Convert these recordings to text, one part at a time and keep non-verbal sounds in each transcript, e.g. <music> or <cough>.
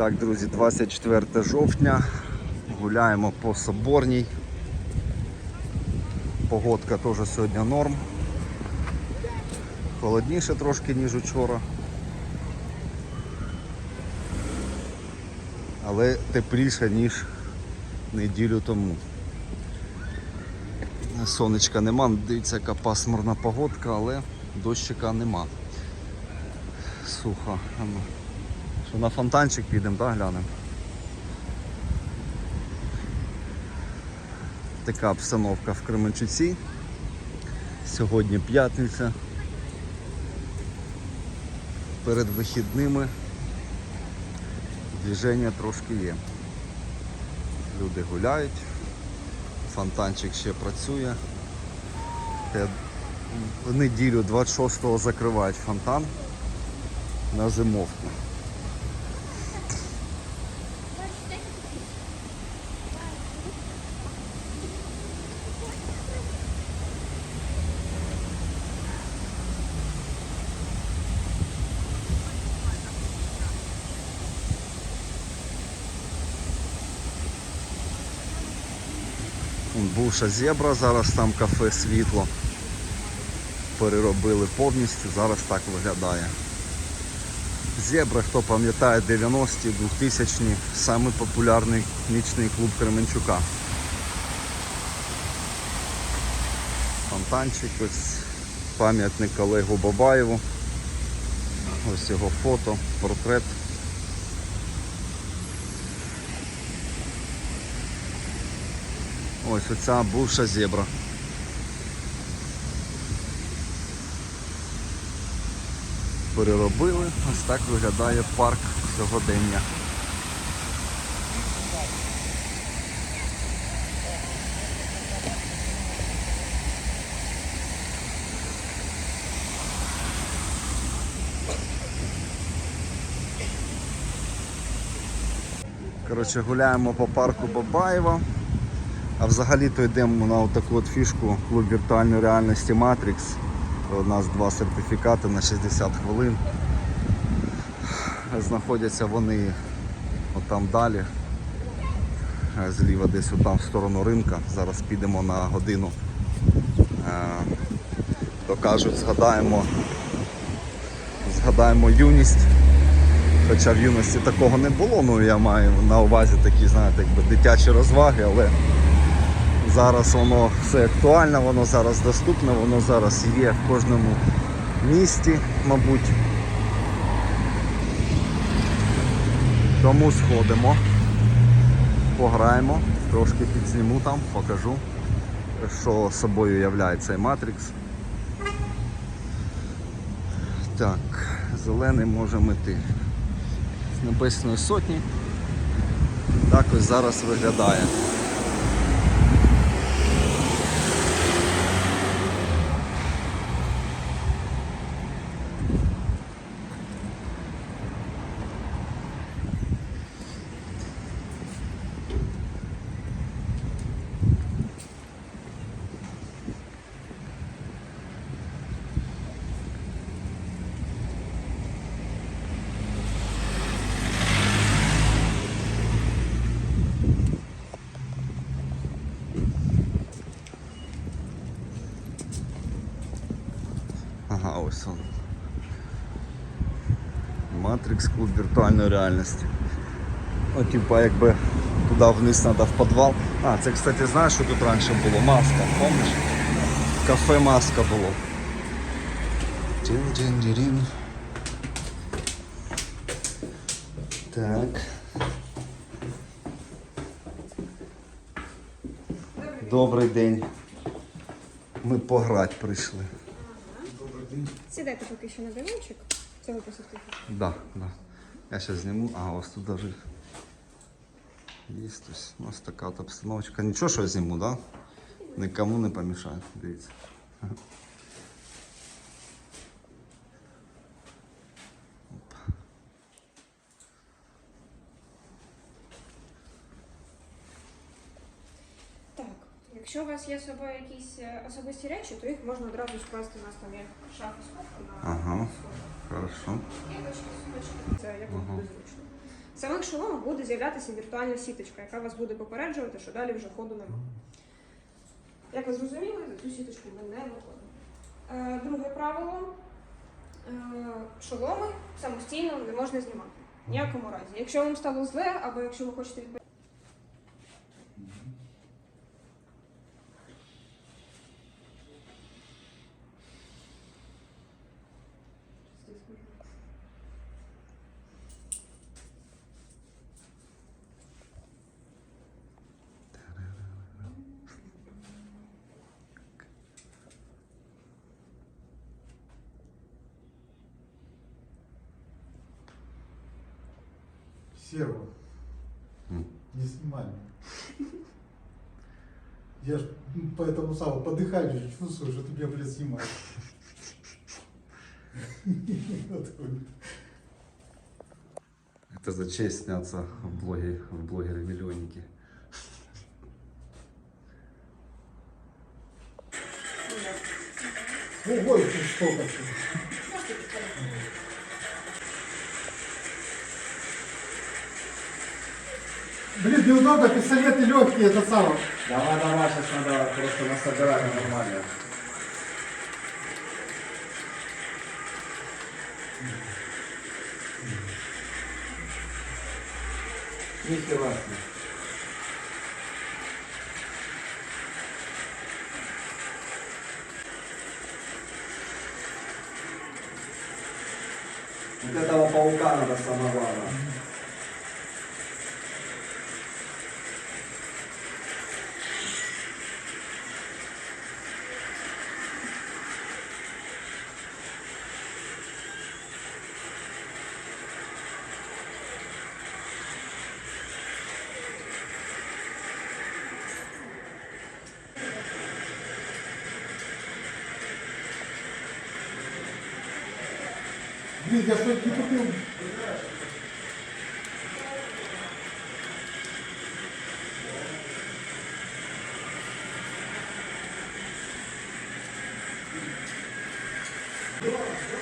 Так, друзі, 24 жовтня. Гуляємо по Соборній. Погодка теж сьогодні норм. Холодніше трошки, ніж учора. Але тепліше, ніж неділю тому. Сонечка нема, дивіться, яка пасмурна погодка, але дощика нема. Сухо. Що на фонтанчик підемо, да, глянемо. Така обстановка в Кременчуці. Сьогодні п'ятниця. Перед вихідними движення трошки є. Люди гуляють, фонтанчик ще працює. В неділю 26-го закривають фонтан на зимовку. Бувша зебра, зараз там кафе світло. Переробили повністю, зараз так виглядає. Зебра, хто пам'ятає 90-ті, 2000-ні, самий популярний нічний клуб Кременчука. Фонтанчик, ось пам'ятник Олегу Бабаєву. Ось його фото, портрет. Ось оця бувша зебра. Переробили, ось так виглядає парк сьогодення. Коротше, гуляємо по парку Бабаєва. А взагалі-то йдемо на таку от фішку клуб віртуальної реальності Matrix. У нас два сертифікати на 60 хвилин. Знаходяться вони отам далі. Е, Зліва десь отам в сторону ринка. Зараз підемо на годину. Е, То кажуть, згадаємо, згадаємо юність. Хоча в юності такого не було, ну я маю на увазі такі, знаєте, якби дитячі розваги, але Зараз воно все актуально, воно зараз доступне, воно зараз є в кожному місті, мабуть. Тому сходимо, пограємо, трошки підзніму там, покажу, що собою являє цей Матрикс. Так, зелений можемо йти з Небесної Сотні. Так ось зараз виглядає. Ага, ось он. Матрикс клуб віртуальної реальності. Ну, типа, якби туди вниз треба в підвал. А, це, кстати, знаєш, що тут раніше було? Маска, пам'ятаєш? Кафе маска було. Так. Добрий день. Ми пограти прийшли. Сідайте поки що на диванчик цього посадки. Да, да. Я зараз зніму, А, вас тут даже есть. У нас така от обстановочка. Нічого, що я зніму, да? Никому не помішає. Дивіться. Оп. Так, якщо у вас є з собою якісь е, особисті речі, то їх можна одразу скласти у нас там є шафа кухні на Ага. Хорошо. кілочки, сумочки. Це як вам буде зручно. В самих шоломах буде з'являтися віртуальна сіточка, яка вас буде попереджувати, що далі вже ходу немає. Як ви зрозуміли, за цю сіточку ми не виходимо. Е, друге правило. Е, шоломи самостійно не можна знімати. В Ніякому разі. Якщо вам стало зле, або якщо ви хочете відповідати. Ж поэтому сам подыхаю, же чувствую, что ты меня, блядь, снимаешь. Вот. Это за честь сняться в блоге, в блогере миллионники. Ого, это сколько всего. Блин, неудобно, пистолеты легкие, это самое. Давай, давай, сейчас надо просто насобирать нормально. Нихера себе. Вот этого паука надо самое Deus.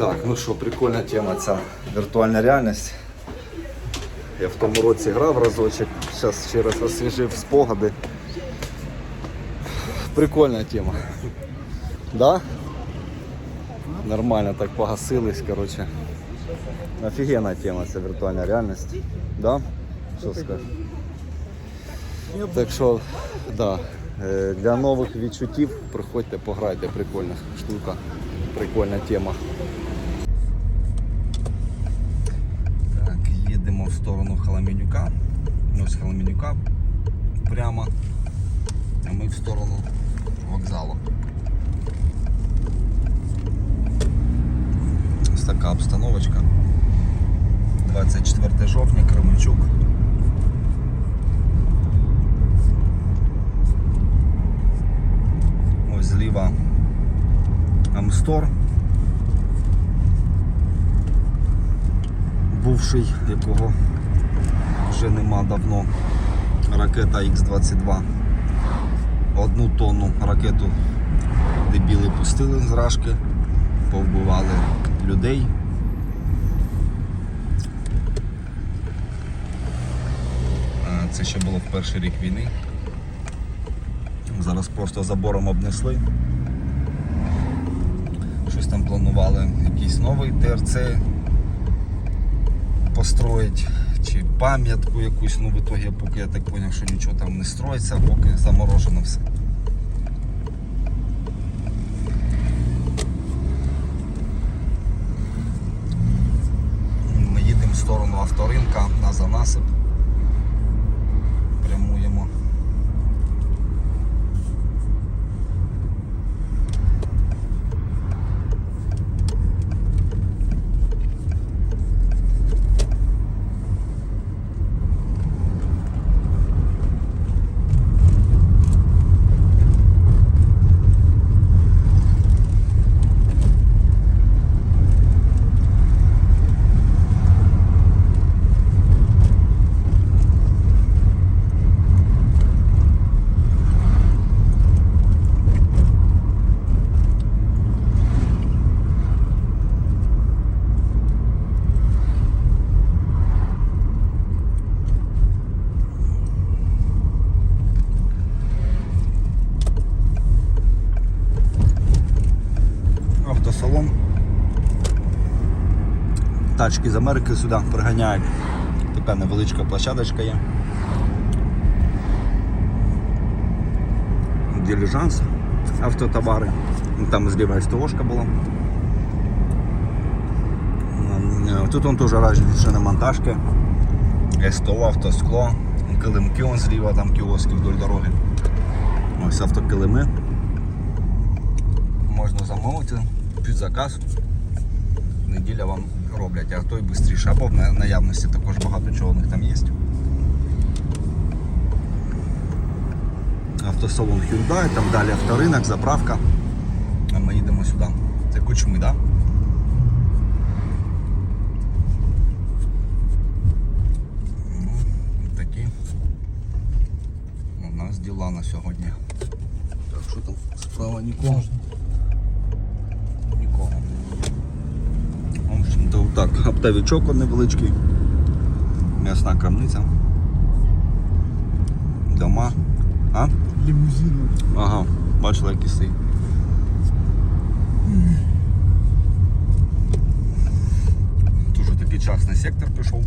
Так, ну що, прикольна тема ця віртуальна реальність. Я в тому році грав разочок, зараз ще раз освіжив спогади. Прикольна тема. Да? Нормально так погасились, коротше. Офігенна тема ця віртуальна реальність. Да? Що скажеш? Так що, да. е, Для нових відчуттів приходьте, пограйте, прикольна штука, прикольна тема. Так, їдемо в сторону Халаменюка. Ось Халаменюка прямо. А ми в сторону вокзалу. Ось така обстановочка. 24 жовтня, Кременчук. Ось зліва Амстор. бувший, якого вже нема давно. Ракета Х-22. Одну тонну ракету дебіли пустили з рашки, повбивали людей. Е, Це ще було в перший рік війни. Зараз просто забором обнесли. Щось там планували якийсь новий ТРЦ построїть чи пам'ятку якусь, ну в ітогі, поки я так зрозумів, що нічого там не строїться, поки заморожено все. Ми їдемо в сторону авторинка на занасип. Прямуємо. автосалон. Тачки з Америки сюди приганяють. Така невеличка площадочка є. Диліжанс, автотовари. Ну, Там зліва СТОшка була. Тут он теж різні монтажки. СТО, автоскло, килимки он зліва, там кіоски вдоль дороги. Ось автокилими. Можна замовити під заказ. Неділя вам роблять, а то й швидше. Або в наявності також багато чого у них там є. Автосалон Hyundai, там далі авторинок, заправка. А ми їдемо сюди. Це кучми, так? Да? Ну, Такі у нас діла на сьогодні. Так, що там справа нікого? В общем-то, так, оптовичок он невеличкий. М'ясна крамниця. Дома. А? Лімузин. Ага, бачила, який стоїть. Дуже такий частний сектор пішов.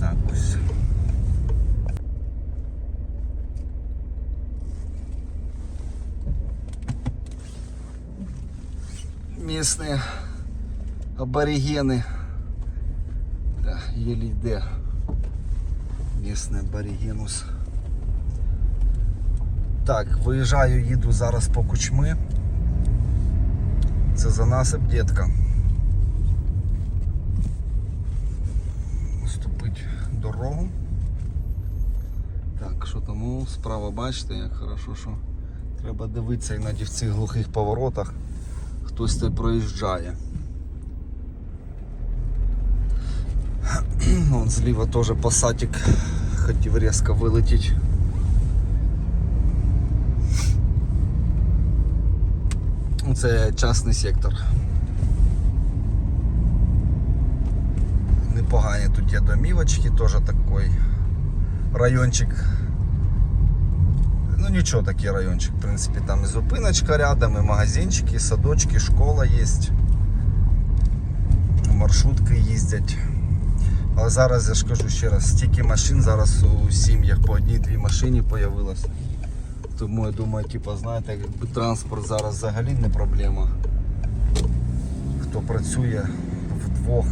Так ось. Місні аборигени. Да, йде. Місний аборигенус. Так, виїжджаю, їду зараз по кучми. Це за насип дітка. Ступить дорогу. Так, що там О, справа бачите, як хорошо, що треба дивитися іноді в цих глухих поворотах. Це проїжджає. <clears throat> Вон зліва теж пасатик хотів різко вилетіти. Це частний сектор. Непогані тут є домівочки, теж такий райончик. Ну нічого такий райончик, в принципі, там і зупиночка рядом, і магазинчики, і садочки, школа є. Маршрутки їздять. Але зараз я ж кажу ще раз, стільки машин зараз у сім'ях по одній-дві машині появилось. Тому я думаю, типу, знаєте, якби транспорт зараз взагалі не проблема. Хто працює вдвох,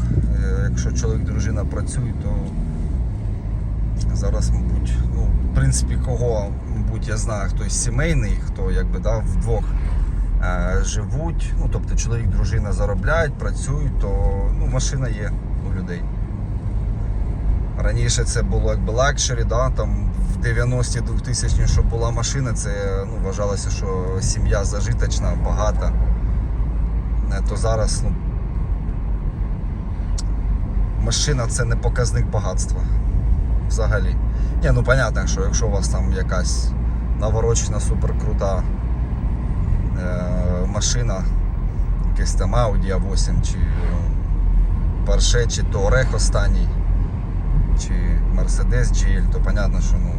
е, якщо чоловік дружина працює, то зараз, мабуть, ну, в принципі, кого, мабуть, я знаю, хтось сімейний, хто якби да, вдвох е, живуть, ну тобто чоловік, дружина заробляють, працюють, то ну, машина є у людей. Раніше це було якби лакшері, да, там в 90-ті 2000 щоб була машина, це ну, вважалося, що сім'я зажиточна, багата. Е, То зараз ну, машина це не показник багатства. Взагалі. Ні, ну понятно, що якщо у вас там якась наворочена, суперкрута е, машина, якийсь там Audi A8 чи Porsche, чи Touareg останній чи Mercedes GL, то понятно, що ну,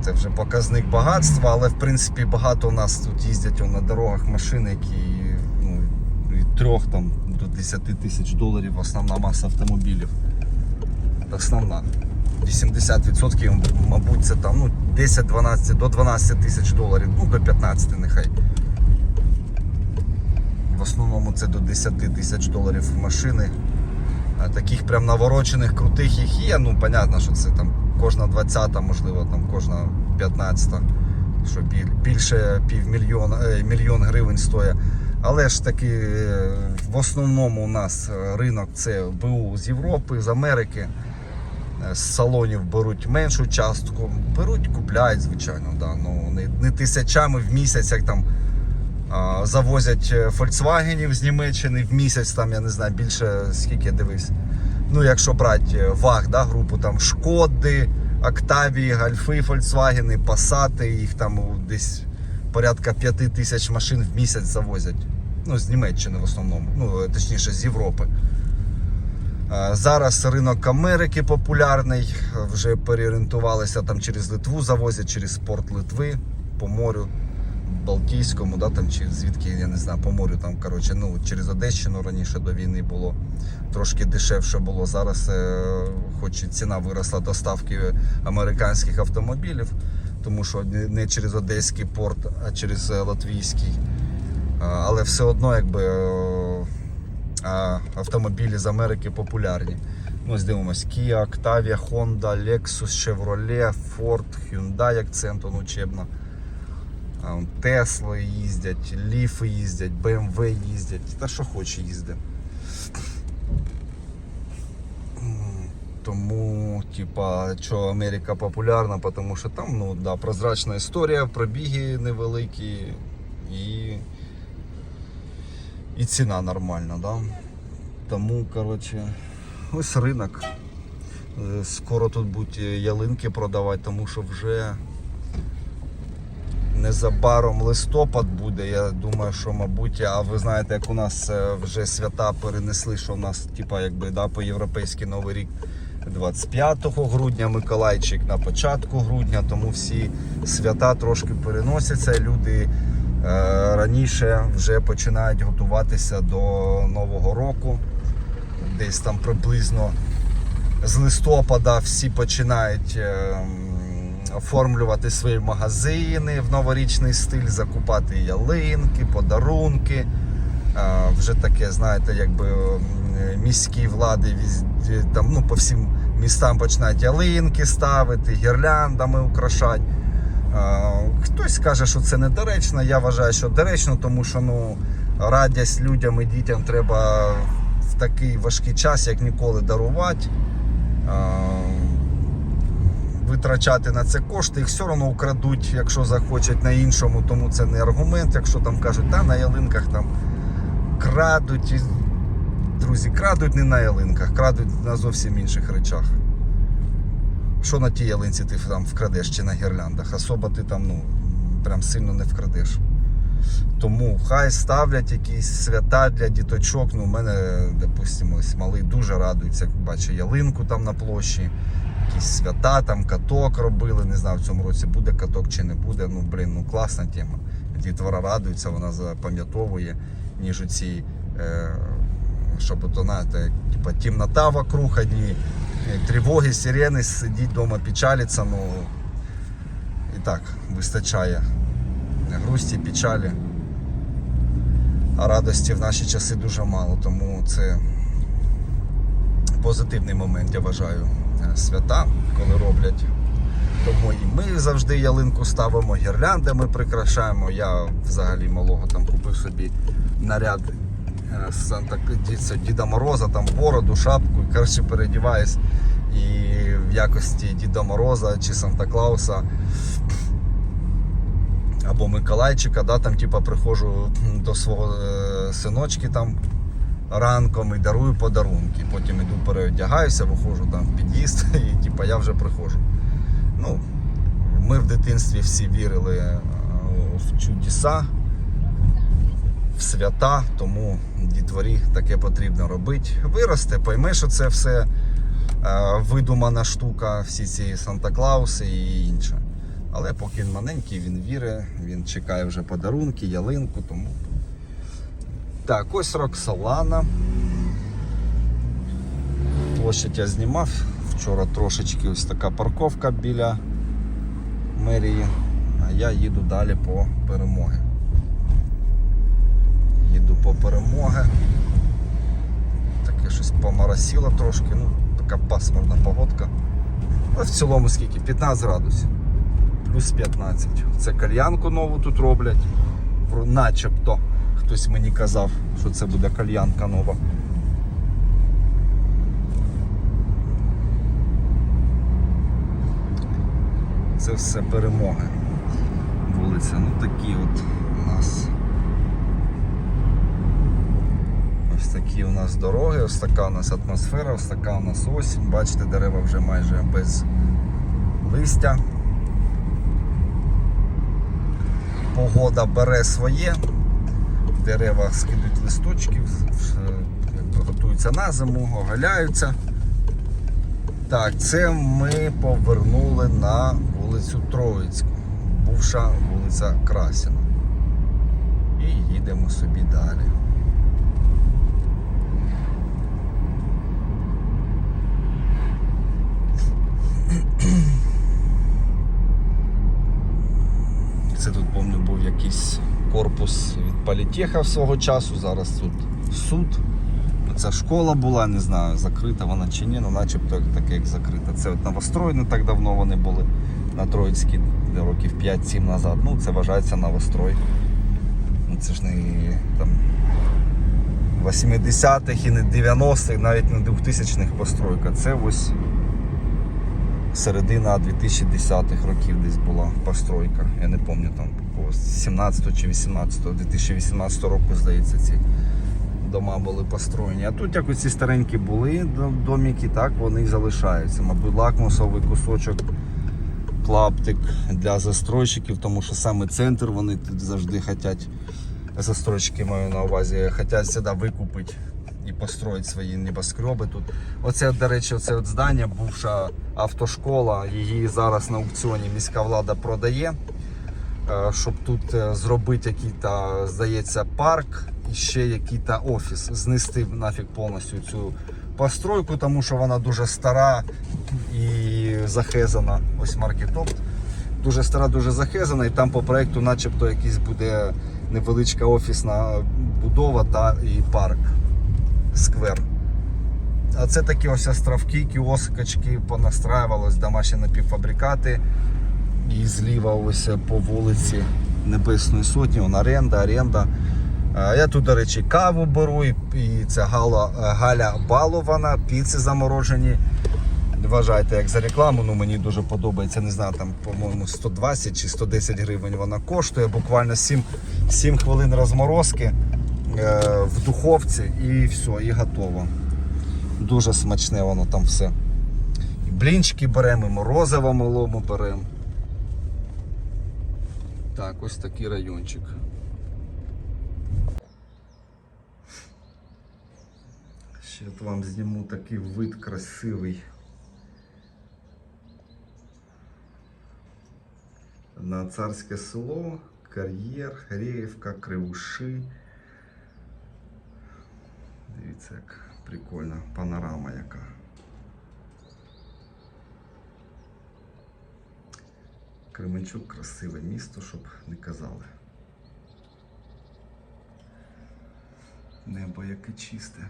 це вже показник багатства, але в принципі багато у нас тут їздять на дорогах машини, які ну, від 3 там, до 10 тисяч доларів основна маса автомобілів. Основна. 80% мабуть це там ну, 10-12 до 12 тисяч доларів, ну до 15 нехай. В основному це до 10 тисяч доларів машини. Таких прям наворочених, крутих їх є. Ну, понятно, що це там кожна 20, можливо, там кожна 15, що більше півмільйона е, мільйон гривень стоїть. Але ж таки, е, в основному у нас ринок це БУ з Європи, з Америки. Е, З салонів беруть меншу частку, беруть, купляють, звичайно. Да. Ну, не, не тисячами в місяць, як там а, завозять Volkswagenів з Німеччини в місяць, там, я не знаю, більше скільки я дивився. Ну, якщо брати е, ВАГ, да, групу там Шкоди, Октавії, Гольфи, Volkswagen, Пасати, їх там десь порядка 5 тисяч машин в місяць завозять. Ну, з Німеччини в основному, ну, е, точніше, з Європи. Зараз ринок Америки популярний. Вже переорієнтувалися там через Литву, завозять через порт Литви по морю. Балтійському, да, там, чи звідки, я не знаю, по морю там, коротше, ну, через Одещину раніше до війни було трошки дешевше було. Зараз, е, хоч і ціна виросла доставки американських автомобілів, тому що не, через Одеський порт, а через е, Латвійський. Але все одно, якби е, автомобілі з Америки популярні. Ну, ось дивимось, Kia, Octavia, Honda, Lexus, Chevrolet, Ford, Hyundai акцент он учебно. Тесли їздять, Ліфи їздять, BMW їздять, та що хоче їздить. Тому, типа, що Америка популярна, тому що там ну, да, прозрачна історія, пробіги невеликі і, і ціна нормальна. Да? Тому, коротше, ось ринок. Е, Скоро тут будуть ялинки продавати, тому що вже незабаром листопад буде. Я думаю, що мабуть, а ви знаєте, як у нас е, вже свята перенесли, що у нас, типа, якби да, по європейський новий рік 25 грудня, Миколайчик на початку грудня, тому всі свята трошки переносяться. Люди е, раніше вже починають готуватися до Нового року. Десь там приблизно з листопада всі починають е, оформлювати свої магазини в новорічний стиль, закупати ялинки, подарунки. Е, Вже таке, знаєте, якби міські влади там, ну, по всім містам починають ялинки ставити, гірляндами украшати. Хтось каже, що це недоречно. Я вважаю, що доречно, тому що ну, радість людям і дітям треба в такий важкий час, як ніколи, дарувати. Витрачати на це кошти, їх все одно украдуть, якщо захочуть на іншому, тому це не аргумент. Якщо там кажуть, та на ялинках там крадуть. Друзі, крадуть не на ялинках, крадуть на зовсім інших речах. Що на тій ялинці ти там вкрадеш чи на гірляндах? Особо ти там ну, прям сильно не вкрадеш. Тому хай ставлять якісь свята для діточок. Ну, у мене, допустимо, ось малий дуже радується, як бачить ялинку там на площі, якісь свята, там каток робили. Не знаю, в цьому році буде каток чи не буде. Ну, блін, ну класна тема. Дітвора радується, вона запам'ятовує, ніж оці, е, щоб то, знаєте, типа темнота вокруг одні, тривоги, сирени, сидіть вдома, печалиться, ну і так вистачає грусті, печалі. А радості в наші часи дуже мало, тому це позитивний момент, я вважаю, е, свята, коли роблять. Тому і ми завжди ялинку ставимо, гірлянди ми прикрашаємо. Я взагалі малого там купив собі наряд Санта Діда, Діда Мороза, там бороду, шапку, і коротше передіваюсь. І в якості Діда Мороза чи Санта Клауса або Миколайчика, да, там типа приходжу до свого е, синочки там ранком і дарую подарунки. Потім іду переодягаюся, виходжу там в під'їзд <laughs> і типа я вже приходжу. Ну, ми в дитинстві всі вірили е, в чудеса, свята, тому дітворі таке потрібно робити. Виросте, пойме, що це все е, видумана штука, всі ці Санта-Клауси і інше. Але поки він маленький, він вірить, він чекає вже подарунки, ялинку, тому. Так, ось Роксолана. Площадь я знімав. Вчора трошечки ось така парковка біля мерії, а я їду далі по перемоги. Їду по перемоги. Таке щось поморосило трошки, ну, така пасмурна погодка. Але в цілому скільки? 15 градусів. Плюс 15. Це кальянку нову тут роблять. Начебто хтось мені казав, що це буде кальянка нова. Це все перемоги. Вулиця. Ну такі от у нас. Ось такі у нас дороги, ось така у нас атмосфера, ось така у нас осінь. Бачите, дерева вже майже без листя. Погода бере своє, дерева скидуть листочки, готуються на зиму, оголяються. Так, це ми повернули на вулицю Троїцьку, бувша вулиця Красіна. І їдемо собі далі. Це тут, пам'ятаю, був якийсь корпус від політеха свого часу. Зараз тут суд. Це школа була, не знаю, закрита вона чи ні, ну начебто таке як закрита. Це от новострой не так давно вони були на Троїцькій років 5-7 назад. Ну, це вважається новострой. Ну, це ж не там 80-х і не 90-х, навіть не 2000-х постройка. Це ось середина 2010-х років десь була постройка. Я не пам'ятаю там 17 чи 18, 2018 року, здається, ці дома були построєні. А тут якось ці старенькі були до- домики, так вони залишаються. Мабуть, лакмусовий кусочок, клаптик для застройщиків, тому що саме центр вони тут завжди хочуть, застройщики маю на увазі, хочуть сюди викупити і построїти свої небоскреби тут. Оце, до речі, оце от здання, бувша автошкола, її зараз на аукціоні міська влада продає. Е, Щоб тут е, зробити який-то, здається, парк і ще який-то офіс. Знести нафіг повністю цю постройку, тому що вона дуже стара і захезана. Ось маркетопт. Дуже стара, дуже захезана, і там по проекту начебто якийсь буде невеличка офісна будова та і парк, сквер. А це такі ось островки, кіосикочки, понастраювалось, домашні напівфабрикати. І зліва ось по вулиці Небесної Сотні, он оренда, оренда. Я тут, до речі, каву беру, і, це Гала, Галя Балована, піци заморожені. Вважайте, як за рекламу, ну мені дуже подобається. Не знаю, там, по-моєму, 120 чи 110 гривень вона коштує. Буквально 7, 7 хвилин розморозки е, в духовці і все, і готово. Дуже смачне воно там все. І блінчики беремо, і морозиво малому беремо. Так, ось такий райончик. Ще от вам зніму такий вид красивий. На царське село, кар'єр, Греївка, Кривуши. Дивіться, як прикольна панорама яка. Кременчук красиве місто, щоб не казали. Небо яке чисте.